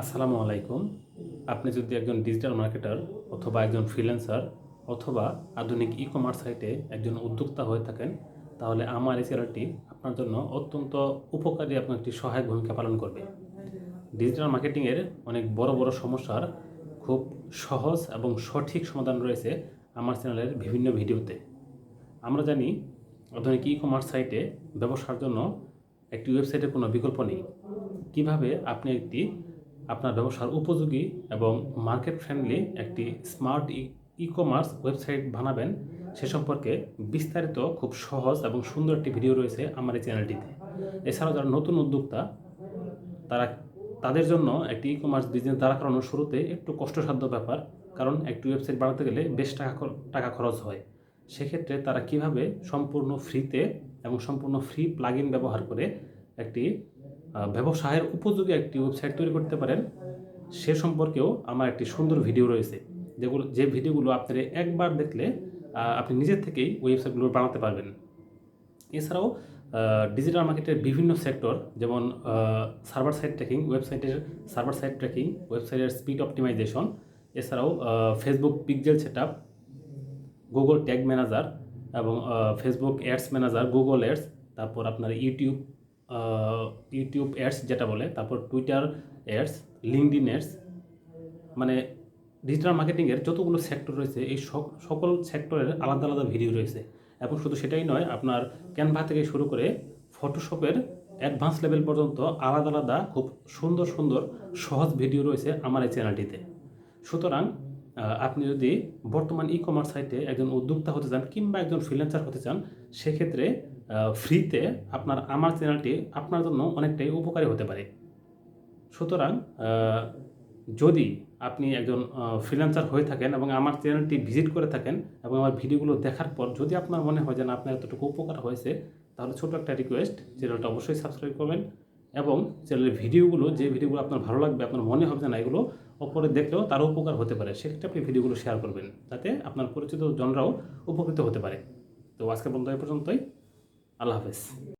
আসসালামু আলাইকুম। আপনি যদি একজন ডিজিটাল মার্কেটার অথবা একজন ফ্রিল্যান্সার অথবা আধুনিক ই কমার্স সাইটে একজন উদ্যোক্তা হয়ে থাকেন, তাহলে আমার এই চ্যানেলটি আপনার জন্য অত্যন্ত উপকারী আপনার একটি সহায়ক ভূমিকা পালন করবে। ডিজিটাল মার্কেটিংয়ের অনেক বড় বড় সমস্যার খুব সহজ এবং সঠিক সমাধান রয়েছে আমার চ্যানেলের বিভিন্ন ভিডিওতে। আমরা জানি, আধুনিক ই কমার্স সাইটে ব্যবসার জন্য একটি ওয়েবসাইটের কোনো বিকল্প নেই। কীভাবে আপনি একটি আপনার ব্যবসার উপযোগী এবং মার্কেট ফ্রেন্ডলি একটি স্মার্ট ই কমার্স ওয়েবসাইট বানাবেন, সে সম্পর্কে বিস্তারিত খুব সহজ এবং সুন্দর একটি ভিডিও রয়েছে আমার এই চ্যানেলটিতে। এছাড়াও যারা নতুন উদ্যোক্তা, তারা তাদের জন্য একটি ই কমার্স বিজনেস দাঁড়া করানোর শুরুতে একটু কষ্টসাধ্য ব্যাপার, কারণ একটি ওয়েবসাইট বানাতে গেলে বেশ টাকা টাকা খরচ হয়। সেক্ষেত্রে তারা কীভাবে সম্পূর্ণ ফ্রিতে এবং সম্পূর্ণ ফ্রি প্লাগ ব্যবহার করে একটি ব্যবসায়ের উপযোগী একটি ওয়েবসাইট তৈরি করতে পারেন। সে সম্পর্কেও আমার একটি সুন্দর ভিডিও রয়েছে। যেগুলো, যে ভিডিওগুলো আপনারা একবার দেখলে আপনি নিজের থেকেই ওয়েবসাইটগুলো বানাতে পারবেন। এছাড়াও ডিজিটাল মার্কেটের বিভিন্ন সেক্টর যেমন সার্ভার সাইট ট্র্যাকিং ওয়েবসাইটের সার্ভার সাইট ট্র্যাকিং ওয়েবসাইটের স্পিড অপটিমাইজেশন এছাড়াও Facebook pixel set up Google tag manager এবং Facebook ads manager Google ads তারপর আপনার ইউটিউব ইউটিউব অ্যাডস যেটা বলে, তারপর টুইটার অ্যাডস লিঙ্কডিন অ্যাডস মানে ডিজিটাল মার্কেটিংয়ের যতগুলো সেক্টর রয়েছে, এই সক- সকল সেক্টরের আলাদা আলাদা ভিডিও রয়েছে। এবং শুধু সেটাই নয়, আপনার ক্যানভা থেকে শুরু করে ফটোশপের অ্যাডভান্স লেভেল পর্যন্ত আলাদা আলাদা, খুব সুন্দর সুন্দর, সহজ ভিডিও রয়েছে আমার এই চ্যানেলটিতে সুতরাং আপনি যদি বর্তমান ই কমার্স সাইটে একজন উদ্যোক্তা হতে চান কিংবা একজন ফ্রিল্যান্সার হতে চান, সেক্ষেত্রে ফ্রিতে আপনার আমার চ্যানেলটি আপনার জন্য অনেকটাই উপকারী হতে পারে। সুতরাং যদি আপনি একজন ফ্রিল্যান্সার হয়ে থাকেন এবং আমার চ্যানেলটি ভিজিট করে থাকেন এবং আমার ভিডিওগুলো দেখার পর যদি আপনার মনে হয় যে না, আপনার এতটুকু উপকার হয়েছে, তাহলে ছোটো একটা রিকোয়েস্ট চ্যানেলটা অবশ্যই সাবস্ক্রাইব করবেন এবং চ্যানেলের ভিডিওগুলো যে ভিডিওগুলো আপনার ভালো লাগবে, আপনার মনে হবে না, এগুলো অপরে দেখলেও তারও উপকার হতে পারে, সেক্ষেত্রে আপনি ভিডিওগুলো শেয়ার করবেন, যাতে আপনার পরিচিত জনরাও উপকৃত হতে পারে। তো আজকে পর্যন্ত এই পর্যন্তই। আল্লাহ হাফেজ।